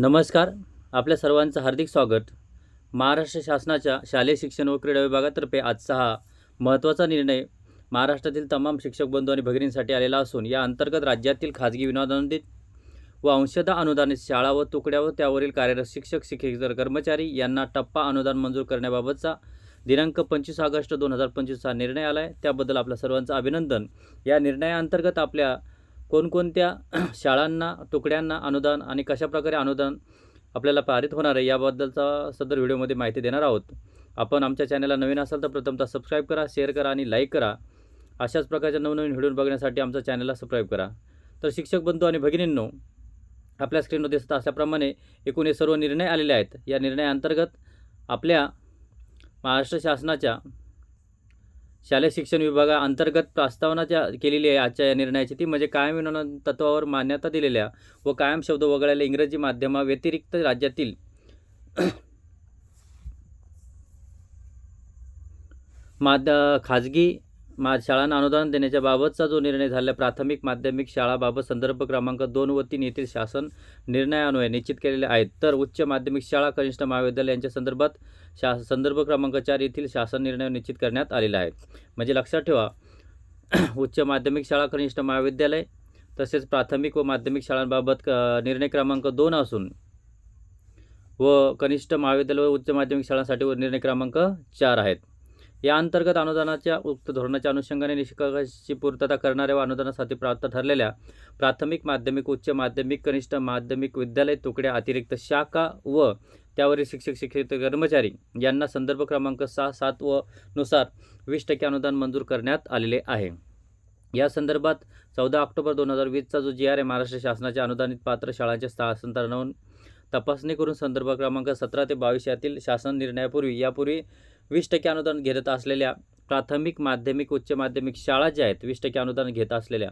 नमस्कार. आपल्या सर्वांचं हार्दिक स्वागत. महाराष्ट्र शासनाच्या शालेय शिक्षण व क्रीडा विभागातर्फे आजचा हा महत्त्वाचा निर्णय महाराष्ट्रातील तमाम शिक्षक बंधू आणि भगिनींसाठी आलेला असून या अंतर्गत राज्यातील खाजगी विनोदानुदित व अंशतः अनुदानित शाळा व तुकड्या व त्यावरील कार्यरत शिक्षक शिक्षकेतर कर्मचारी यांना टप्पा अनुदान मंजूर करण्याबाबतचा दिनांक पंचवीस ऑगस्ट दोन हजार पंचवीसचा निर्णय आला आहे त्याबद्दल आपल्या सर्वांचं अभिनंदन. या निर्णयाअंतर्गत आपल्या कोणकोणत्या शाळांना तुकड्यांना अनुदान आणि कशाप्रकारे अनुदान आपल्याला पारित होणार आहे याबद्दलचा सदर व्हिडिओमध्ये माहिती देणार आहोत. आपण आमच्या चॅनलला नवीन असाल तर प्रथमतः सबस्क्राईब करा शेअर करा आणि लाईक करा. अशाच प्रकारच्या नवनवीन व्हिडिओ बघण्यासाठी आमच्या चॅनलला सबस्क्राईब करा. तर शिक्षक बंधू आणि भगिनींनो आपल्या स्क्रीनवर दिसत असल्याप्रमाणे एकूण हे सर्व निर्णय आलेले आहेत. या निर्णयाअंतर्गत आपल्या महाराष्ट्र शासनाच्या शालेय शिक्षण विभागाअंतर्गत प्रस्तावनाच्या केलेली आहे आजच्या या निर्णयाची ती म्हणजे कायम विनोद तत्वावर मान्यता दिलेल्या व कायम शब्द वगळलेल्या इंग्रजी माध्यमाव्यतिरिक्त राज्यातील माद खाजगी मा शाळांना अनुदान देण्याच्या बाबतचा जो निर्णय झाला प्राथमिक माध्यमिक शाळाबाबत संदर्भ क्रमांक दोन व तीन येथील शासन निर्णयान्वये निश्चित केलेले आहेत. तर उच्च माध्यमिक शाळा कनिष्ठ महाविद्यालय यांच्या संदर्भात शा संदर्भ क्रमांक चार येथील शासन निर्णय निश्चित करण्यात आलेला आहे. म्हणजे लक्षात ठेवा उच्च माध्यमिक शाळा कनिष्ठ महाविद्यालय तसेच प्राथमिक व माध्यमिक शाळांबाबत निर्णय क्रमांक दोन असून व कनिष्ठ महाविद्यालय व उच्च माध्यमिक शाळांसाठी व निर्णय क्रमांक चार आहेत. या अंतर्गत अनुदानाच्या उक्त धोरणाच्या अनुषंगाने निष्कर्षाची पूर्तता करणाऱ्या व अनुदानासाठी प्राप्त ठरलेल्या प्राथमिक माध्यमिक उच्च माध्यमिक कनिष्ठ माध्यमिक विद्यालय तुकड्या अतिरिक्त शाखा व त्यावरील शिक्षक शिक्षक कर्मचारी यांना संदर्भ क्रमांक सहा सात व नुसार वीस टक्के अनुदान मंजूर करण्यात आलेले आहे. या संदर्भात चौदा ऑक्टोबर दोन हजार वीसचा जो जी आर आहे महाराष्ट्र शासनाच्या अनुदानित पात्र शाळांच्या स्थानांतरणावरून तपासणी करून संदर्भ क्रमांक सतरा ते बावीस यातील शासन निर्णयापूर्वी यापूर्वी वीस टक्के अनुदान घेत असलेल्या प्राथमिक माध्यमिक उच्च माध्यमिक शाळा ज्या आहेत वीस टक्के अनुदान घेत असलेल्या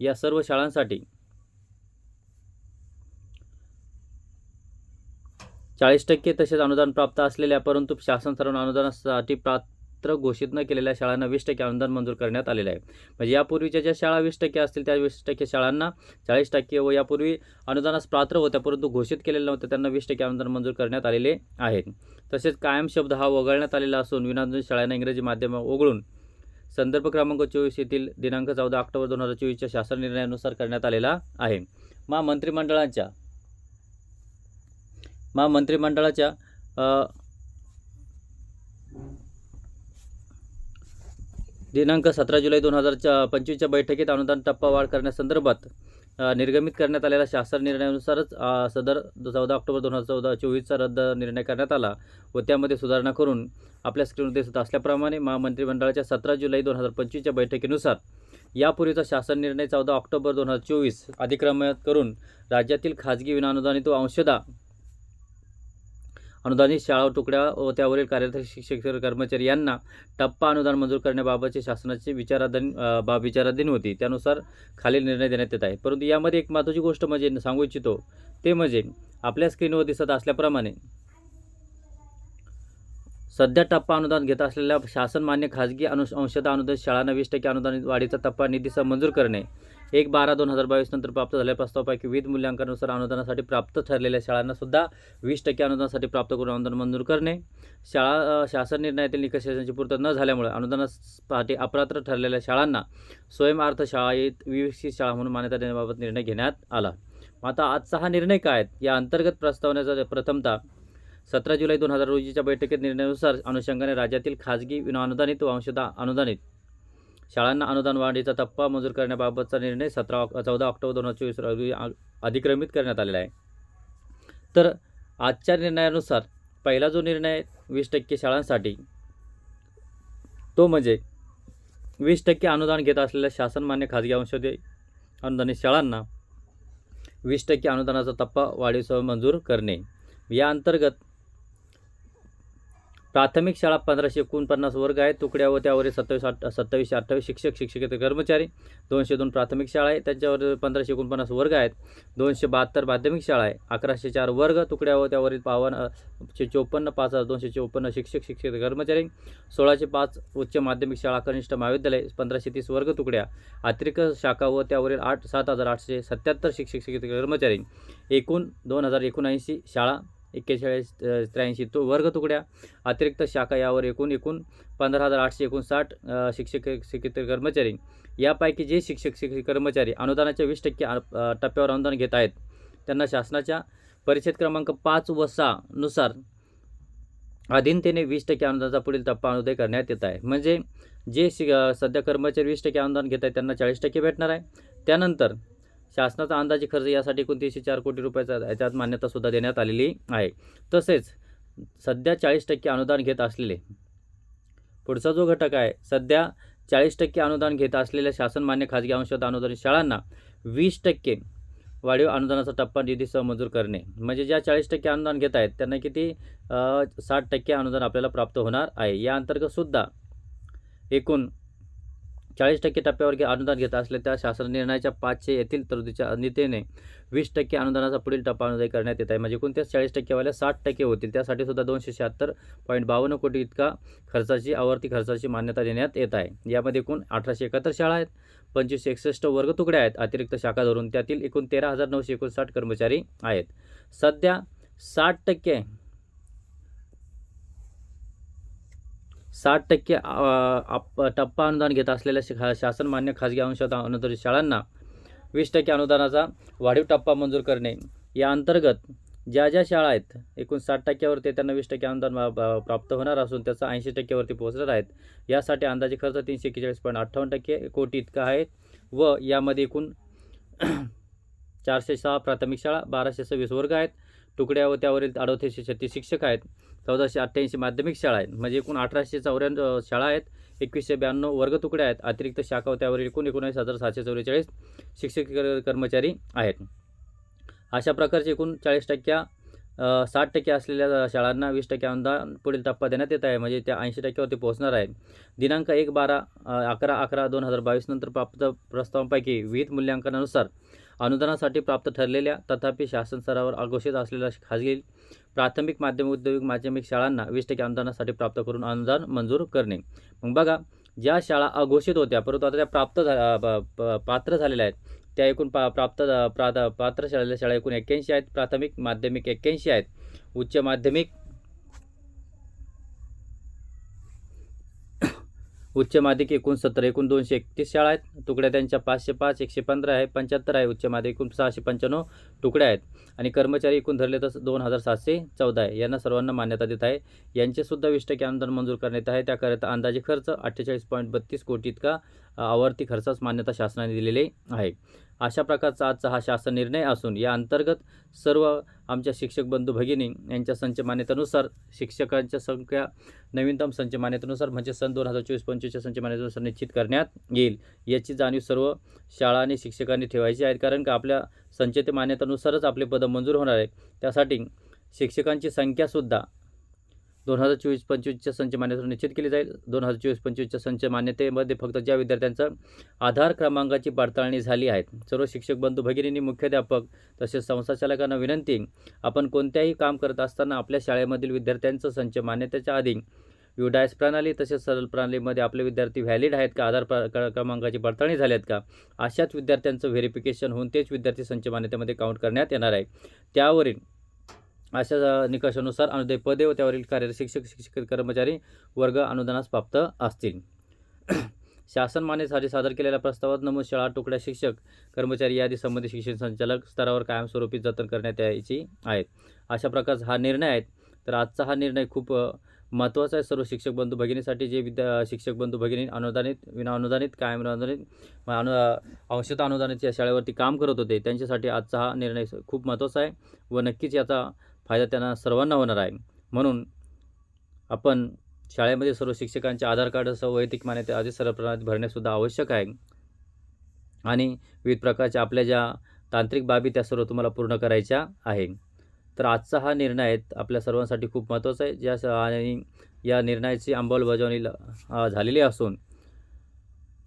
या सर्व शाळांसाठी चाळीस टक्के तसेच अनुदान प्राप्त असलेल्या परंतु शासन सर्व अनुदानासाठी प्रा पात्र घोषित न केलेल्या शाळांना वीस टक्के अनुदान मंजूर करण्यात आलेलं आहे. म्हणजे यापूर्वीच्या ज्या शाळा वीस टक्के असतील त्या वीस टक्के शाळांना चाळीस टक्के व यापूर्वी अनुदानास पात्र होत्या परंतु घोषित केलेलं नव्हतं त्यांना वीस टक्के अनुदान मंजूर करण्यात आलेले आहेत. तसेच कायम शब्द हा वगळण्यात आलेला असून विनानुदानित शाळांना इंग्रजी माध्यम वगळून संदर्भ क्रमांक चोवीस येथील दिनांक चौदा ऑक्टोबर दोन हजार चोवीसच्या शासन निर्णयानुसार करण्यात आलेला आहे. मा मंत्रिमंडळाच्या मा मंत्रिमंडळाच्या दिनांक सतरा जुलै दोन हजार पंचवीसच्या बैठकीत अनुदान टप्पा वाढ करण्यासंदर्भात निर्गमित करण्यात आलेल्या शासन निर्णयानुसारच सदर चौदा ऑक्टोबर दोन हजार चौदा चोवीसचा रद्द निर्णय करण्यात आला व त्यामध्ये सुधारणा करून आपल्या स्क्रीनवर दिसत असल्याप्रमाणे महामंत्रिमंडळाच्या सतरा जुलै दोन हजार पंचवीसच्या बैठकीनुसार यापूर्वीचा शासन निर्णय चौदा ऑक्टोबर दोन हजार चोवीस अधिक्रमित करून राज्यातील खाजगी विनाअनुदानित व अंशदा अनुदानित शाळा व तुकड्या व त्यावरील कार्यरत शिक्षक कर्मचारी यांना टप्पा अनुदान मंजूर करण्याबाबतची शासनाची विचाराधीन बाब विचाराधीन होती. त्यानुसार खालील निर्णय देण्यात येत आहे परंतु यामध्ये एक महत्त्वाची गोष्ट म्हणजे सांगू इच्छितो ते म्हणजे आपल्या स्क्रीनवर दिसत असल्याप्रमाणे सध्या टप्पा अनुदान घेत असलेल्या शासन मान्य खाजगी अनु अंशतः अनुदान शाळांना वीस टक्के अनुदानित वाढीचा टप्पा निधीसह मंजूर करणे एक बारा दोन हजार बावीस नंतर प्राप्त झालेल्या प्रस्तावापैकी विविध मूल्यांकनानुसार अनुदानासाठी प्राप्त ठरलेल्या शाळांना सुद्धा वीस टक्के अनुदानासाठी प्राप्त करून अनुदान मंजूर करणे. शाळा शासन निर्णयातील निकषांची पूर्तता न झाल्यामुळे अनुदानासाठी अपात्र ठरलेल्या शाळांना स्वयंअर्थ शाळेत विकसित शाळा म्हणून मान्यता देण्याबाबत निर्णय घेण्यात आला. आता आजचा हा निर्णय काय? या अंतर्गत प्रस्तावनेचा प्रथमता सतरा जुलै दोन हजार रोजीच्या बैठकीत निर्णयानुसार अनुषंगाने राज्यातील खाजगी विनाअनुदानित व अंशतः अनुदानित शाळांना अनुदान वाढीचा टप्पा मंजूर करण्याबाबतचा निर्णय सतरा ऑक चौदा ऑक्टोबर दोन हजार चोवीस रोजी आ- अधिक्रमित करण्यात आलेला आहे. तर आजच्या निर्णयानुसार पहिला जो निर्णय आहे वीस टक्के शाळांसाठी तो म्हणजे वीस टक्के अनुदान घेत असलेल्या शासनमान्य खाजगी अंशोदय अनुदानित शाळांना वीस टक्के अनुदानाचा टप्पा वाढीसह मंजूर करणे. या अंतर्गत प्राथमिक शाळा पंधराशे एकोणपन्नास वर्ग आहेत तुकड्या व त्यावरील सत्तावीस आठ सत्तावीसशे अठ्ठावीस शिक्षक शिक्षकेतर कर्मचारी. दोनशे दोन प्राथमिक शाळा आहे. त्यांच्यावर पंधराशे एकोणपन्नास वर्ग आहेत. दोनशे बहात्तर माध्यमिक शाळा आहे. अकराशे चार वर्ग तुकड्या व त्यावरील पावन चोपन्न पाच हजार दोनशे चोपन्न शिक्षक शिक्षक कर्मचारी. सोळाशे पाच उच्च माध्यमिक शाळा कनिष्ठ महाविद्यालय पंधराशे तीस वर्ग तुकड्या. अतिरिक्त शाखा व त्यावरील आठ सात हजार आठशे सत्याहत्तर शिक्षक शिक्षक कर्मचारी. एकूण दोन हजार एकोणऐंशी शाळा एक्केचाळीस त्र्याऐंशी तो वर्ग तुकड्या. अतिरिक्त शाखा यावर एकूण एकूण पंधरा हजार आठशे एकोणसाठ शिक्षक शिक्षकेतर कर्मचारी. यापैकी जे शिक्षक शिक्षक कर्मचारी अनुदानाच्या वीस टक्के टप्प्यावर अनुदान घेत आहेत त्यांना शासनाच्या परिषद क्रमांक पाच व सहानुसार अधीनतेने वीस टक्के अनुदानाचा पुढील टप्पा अनुदय करण्यात येत आहे. म्हणजे जे शि सध्या कर्मचारी वीस टक्के अनुदान घेत आहेत त्यांना चाळीस टक्के भेटणार आहे. त्यानंतर शासनाचा अंदाजे खर्च यासाठी एकोणतीसशे चार कोटी रुपयाचा याच्यात मान्यतासुद्धा देण्यात आलेली आहे. तसेच सध्या चाळीस टक्के अनुदान घेत असलेले पुढचा जो घटक आहे सध्या चाळीस टक्के अनुदान घेत असलेल्या शासनमान्य खाजगी अंशात अनुदानित शाळांना वीस टक्के वाढीव अनुदानाचा टप्पा निधीसह मंजूर करणे. म्हणजे ज्या चाळीस टक्के अनुदान घेत आहेत त्यांना किती साठ टक्के अनुदान आपल्याला प्राप्त होणार आहे. या अंतर्गतसुद्धा एकूण चाळीस टक्के टप्प्यावर घे- अनुदान घेत असल्या त्या शासन निर्णयाच्या पाचशे येथील तरतुदीच्या नीतीने वीस टक्के अनुदानाचा पुढील टप्पा अनुदान करण्यात येत आहे. म्हणजे कोणत्याच चाळीस टक्केवाल्या साठ टक्के होतील त्यासाठी सुद्धा दोनशे शहात्तर पॉईंट बावन्न कोटी इतका खर्चाची आवर्ती खर्चाची मान्यता देण्यात येत आहे. यामध्ये एकूण अठराशे एकाहत्तर शाळा आहेत पंचवीसशे एकसष्ट वर्ग तुकड्या आहेत. अतिरिक्त शाखा धरून त्यातील एकूण तेरा हजार नऊशे एकोणसाठ कर्मचारी आहेत. सध्या साठ टक्के साठ टक्के टप्पा अनुदान घेत असलेल्या शा शासनमान्य खाजगी अंशत अनुदानित शाळांना वीस टक्के अनुदानाचा वाढीव टप्पा मंजूर करणे. या अंतर्गत ज्या ज्या शाळा आहेत एकूण साठ टक्क्यावरती त्यांना वीस टक्के अनुदान प्राप्त होणार असून त्याचा ऐंशी टक्क्यावरती पोहोचणार आहेत. यासाठी अंदाजे खर्च तीनशे एक्केचाळीस पॉईंट अठ्ठावन्न टक्के कोटी इतका आहे व यामध्ये एकूण चारशे सहा प्राथमिक शाळा बाराशे सव्वीस वर्ग आहेत. तुकड्या व त्यावरील अडतीसशे छत्तीस शिक्षक आहेत. चौदाशे अठ्ठ्याऐंशी माध्यमिक शाळा आहेत. म्हणजे एकूण अठराशे चौऱ्याण्णव शाळा आहेत. एकवीसशे ब्याण्णव वर्ग तुकड्या आहेत. अतिरिक्त शाखा व त्यावरील एकूण एकोणीस हजार सातशे चौवेचाळीस शिक्षक कर्मचारी आहेत. अशा प्रकारचे एकूण चाळीस टक्क्या साठ टक्के असलेल्या शाळांना वीस टक्के अनुदान पुढील टप्पा देण्यात येत आहे. म्हणजे त्या ऐंशी टक्क्यावरती पोहोचणार आहे दिनांक एक बारा अकरा अकरा दोन हजार बावीस नंतर प्राप्त प्रस्तावांपैकी विहित मूल्यांकनानुसार अनुदानासाठी प्राप्त ठरलेल्या तथापि शासन स्तरावर अघोषित असलेल्या खाजगी प्राथमिक माध्यमिक उद्योगिक माध्यमिक शाळांना वीस टक्के अनुदानासाठी प्राप्त करून अनुदान मंजूर करणे. मग बघा ज्या शाळा अघोषित होत्या परंतु आता त्या प्राप्त झा प- प- पात्र झालेल्या आहेत त्या एकूण पा प्राप्त प्रा पात्र शाळेल्या शाळा एकूण एक्क्याऐंशी आहेत प्राथमिक माध्यमिक एक्क्याऐंशी आहेत उच्च माध्यमिक उच्च माध्यमिक एकूण सत्तर एकूण दोनशे एकतीस शाळा आहेत. तुकड्या त्यांच्या पाचशे पाच एकशे पंधरा आहे. पंच्याहत्तर आहे. उच्च माध्यमिक एकूण सहाशे पंच्याण्णव तुकड्या आहेत. आणि कर्मचारी एकूण धरले तर दोन हजार सातशे चौदा आहे. यांना सर्वांना मान्यता देत आहे. यांचेसुद्धा वीस टक्के अनुदान मंजूर करण्यात आहे. त्याकरिता अंदाजे खर्च अठ्ठेचाळीस पॉईंट बत्तीस कोटी इतका आवर्ती खर्चास मान्यता शासनाने दिलेली आहे. अशा प्रकारचा आजचा हा शासन निर्णय असून या अंतर्गत सर्व आमच्या शिक्षक बंधू भगिनी यांच्या संच मान्यतेनुसार शिक्षकांच्या संख्या नवीनतम संच मान्यतेनुसार म्हणजे सन दोन हजार चोवीस पंचवीसच्या संच मान्यतेनुसार निश्चित करण्यात येईल. याची जाणीव सर्व शाळा आणि शिक्षकांनी ठेवायची आहे कारण का आपल्या संचते मान्यतेनुसारच आपले पदं मंजूर होणार आहे. त्यासाठी शिक्षकांची संख्यासुद्धा दोन हजार चोवीस पंचवीसच्या संच मान्यतेवर निश्चित केली जाईल. दोन हजार चोवीस पंचवीसच्या संच मान्यतेमध्ये फक्त ज्या विद्यार्थ्यांचं आधार क्रमांकाची पडताळणी झाली आहे सर्व शिक्षक बंधू भगिनींनी मुख्याध्यापक तसेच संस्थाचालकांना विनंती आपण कोणत्याही काम करत असताना आपल्या शाळेमधील विद्यार्थ्यांचं संच मान्यतेच्या आधी युडायस प्रणाली तसेच सरल प्रणालीमध्ये आपले विद्यार्थी व्हॅलिड आहेत का आधार प्र- क्रमांकाची पडताळणी झाली आहेत का अशाच विद्यार्थ्यांचं व्हेरिफिकेशन होऊन तेच विद्यार्थी संच मान्यतेमध्ये काउंट करण्यात येणार आहे. त्यावरील अशा निकषानुसार अनुदय पदे व त्यावरील कार्यरत शिक्षक शिक्षक कर्मचारी वर्ग अनुदानास प्राप्त असतील. शासन मान्यसाठी सादर केलेल्या प्रस्तावात नमूद शाळा तुकड्या शिक्षक कर्मचारी यादी संबंधित शिक्षण संचालक स्तरावर कायमस्वरूपी जतन करण्यात यायची आहेत. अशा प्रकारचा हा निर्णय आहे. तर आजचा हा निर्णय खूप महत्त्वाचा आहे. सर्व शिक्षक बंधू भगिनीसाठी जे विद्या शिक्षक बंधू भगिनी अनुदानित विना अनुदानित कायम अनुदानित अनु अंशतः अनुदानित या शाळेवरती काम करत होते त्यांच्यासाठी आजचा हा निर्णय खूप महत्त्वाचा आहे व नक्कीच याचा फायदा त्यांना सर्वांना होणार आहे. म्हणून आपण शाळेमध्ये सर्व शिक्षकांचे आधार कार्डसह वैयक्तिक मान्यते आधी सर्व प्रणाली भरणेसुद्धा आवश्यक आहे. आणि विविध प्रकारच्या आपल्या ज्या तांत्रिक बाबी त्या सर्व तुम्हाला पूर्ण करायच्या आहे. तर आजचा हा निर्णय आहे आपल्या सर्वांसाठी खूप महत्त्वाचा आहे. ज्या स- आणि या निर्णयाची अंमलबजावणी ल- झालेली असून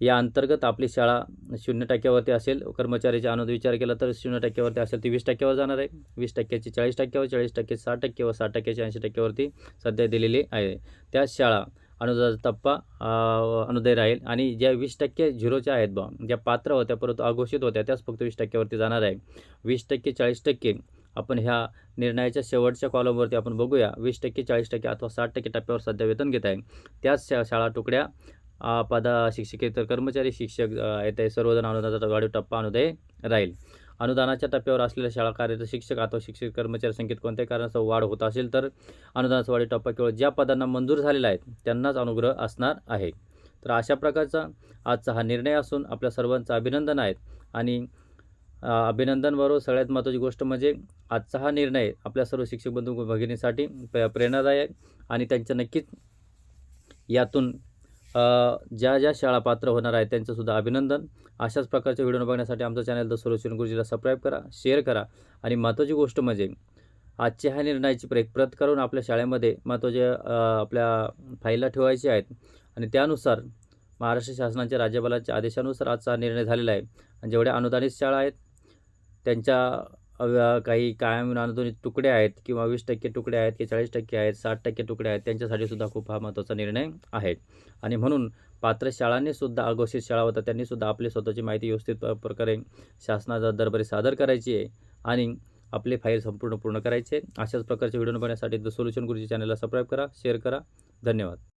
या अंतर्गत आपली शाळा शून्य टक्क्यावरती असेल कर्मचाऱ्याचे अनुदान विचार केला तर शून्य टक्क्यावरती असेल ती वीस टक्क्यावर जाणार आहे. वीस टक्क्याची चाळीस टक्क्यावर चाळीस टक्के साठ टक्के व साठ टक्क्याची ऐंशी टक्क्यावरती सध्या दिलेली आहे. त्याच शाळा अनुदानाचा टप्पा अनुदय राहील आणि ज्या वीस टक्के झिरोच्या आहेत बा ज्या पात्र होत्या परंतु अघोषित होत्या त्याच फक्त वीस टक्क्यावरती जाणार आहे. वीस टक्के चाळीस टक्के आपण ह्या निर्णयाच्या शेवटच्या कॉलमवरती आपण बघूया. वीस टक्के चाळीस टक्के अथवा साठ टक्के टप्प्यावर सध्या वेतन घेत आहे. त्याच शा शाळा तुकड्या पदा शिक्षकेतर कर्मचारी शिक्षक येते सर्वजण अनुदानाचा वाढीव टप्पा अनुदय राहील अनुदानाच्या टप्प्यावर असलेल्या शाळा कार्यरत शिक्षक अथवा शिक्षक कर्मचारी संख्येत कोणत्याही कारणास्तव वाढ होत असेल तर अनुदानाचा वाढीव टप्पा केवळ ज्या पदांना मंजूर झालेला आहे त्यांनाच अनुग्रह असणार आहे तर अशा प्रकारचा आजचा हा निर्णय असून आपल्या सर्वांचं अभिनंदन आहे आणि अभिनंदनबरोबर सगळ्यात महत्त्वाची गोष्ट म्हणजे आजचा हा निर्णय आपल्या सर्व शिक्षक बंधू भगिनीसाठी प्रेरणादायक आणि त्यांच्या नक्कीच यातून ज्या ज्या शाळा पात्र होणार आहेत त्यांचंसुद्धा अभिनंदन. अशाच प्रकारचे व्हिडिओ बघण्यासाठी आमचं चॅनल द सोल्युशन गुरुजीला सबस्क्राईब करा शेअर करा. आणि महत्त्वाची गोष्ट म्हणजे आजच्या ह्या निर्णयाची प्रे प्रत करून आपल्या शाळेमध्ये महत्त्वाचे आपल्या फाईलला ठेवायचे आहेत. आणि त्यानुसार महाराष्ट्र शासनाच्या राज्यपालाच्या आदेशानुसार आजचा निर्णय झालेला आहे. आणि जेवढ्या अनुदानित शाळा आहेत त्यांच्या काही कायम अनुदानित तुकडे आहेत किंवा वीस टक्के तुकडे आहेत की चाळीस टक्के आहेत साठ टक्के तुकडे आहेत त्यांच्यासाठी सुद्धा खूप हा महत्त्वाचा निर्णय आहे. आणि म्हणून पात्र शाळांनी सुद्धा अघोषित शाळा होता त्यांनीसुद्धा आपली स्वतःची माहिती व्यवस्थित प्रकारे शासनाच्या दरबारी सादर करायची आहे आणि आपले फाईल संपूर्ण पूर्ण करायचे आहे. अशाच प्रकारचे व्हिडिओ बघण्यासाठी द सोल्युशन गुरुजी चॅनलला सबस्क्राईब करा शेअर करा. धन्यवाद.